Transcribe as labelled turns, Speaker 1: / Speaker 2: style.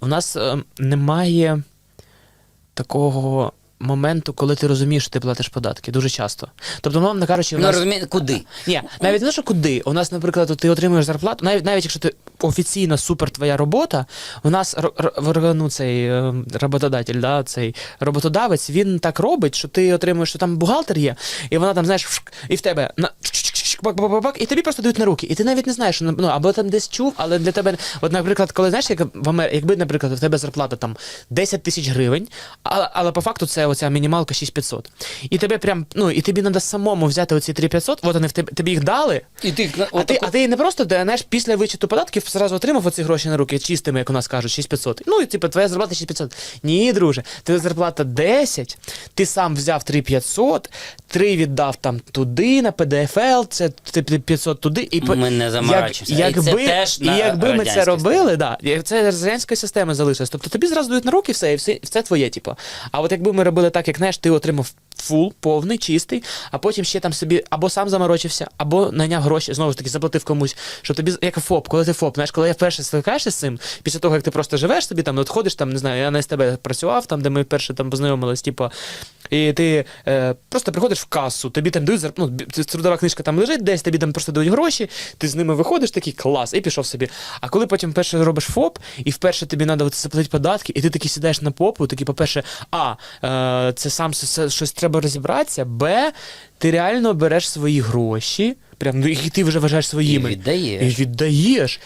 Speaker 1: У нас е, немає такого моменту, коли ти розумієш, що ти платиш податки. Дуже часто. Тобто, мовно кажучи, у
Speaker 2: Ну
Speaker 1: нас.
Speaker 2: розумієте, куди?
Speaker 1: Ні, навіть не що куди. У нас, наприклад, от ти отримуєш зарплату, навіть навіть якщо ти офіційно супер твоя робота, у нас ну, цей е, роботодатель, да, цей роботодавець, він так робить, що ти отримуєш, що там бухгалтер є, і вона там, знаєш, і в тебе на бак-бак-бак-бак, і тобі просто дають на руки. І ти навіть не знаєш, що, ну або там десь чув, але для тебе, от, наприклад, коли знаєш, як в Амер... якби, наприклад, в тебе зарплата там 10 тисяч гривень, але, але по факту це оця мінімалка 6500. І тебе прям, ну, і тобі треба самому взяти оці 3500, от вони в тебе, тобі їх дали,
Speaker 2: І ти,
Speaker 1: а ти, а ти не просто знаєш, після вичету податків зразу отримав оці гроші на руки чистими, як у нас кажуть, 6500. Ну, і типу, твоя зарплата 6500. Ні, друже, ти зарплата 10, ти сам взяв 3500, 3 віддав там туди на PDFL, це ти 500 туди. І
Speaker 2: Ми не заморачуємося. І це
Speaker 1: якби,
Speaker 2: теж
Speaker 1: і якби ми це робили, да, це радянська система залишилась. Тобто тобі зразу дають на руки все, і все, все твоє, типу. А от якби ми робили так, як знаєш, ти отримав фул, повний, чистий, а потім ще там собі або сам заморочився, або наняв гроші, знову ж таки, заплатив комусь, щоб тобі, як ФОП, коли ти ФОП, знаєш, коли я вперше стикаєшся з цим, після того, як ти просто живеш собі, там, ну, от ходиш, там, не знаю, я на СТБ працював, там, де ми вперше там познайомились, типу, і ти е, просто приходиш в касу, тобі там дають ну, трудова книжка там лежить десь, тобі там просто дають гроші, ти з ними виходиш, такий клас, і пішов собі. А коли потім вперше робиш ФОП, і вперше тобі треба заплатити податки, і ти такий сідаєш на попу, такий, по-перше, а, е, це сам с- щось треба розібратися, Б, ти реально береш свої гроші, прям, ну, і ти вже вважаєш своїми.
Speaker 2: віддаєш.
Speaker 1: І віддаєш.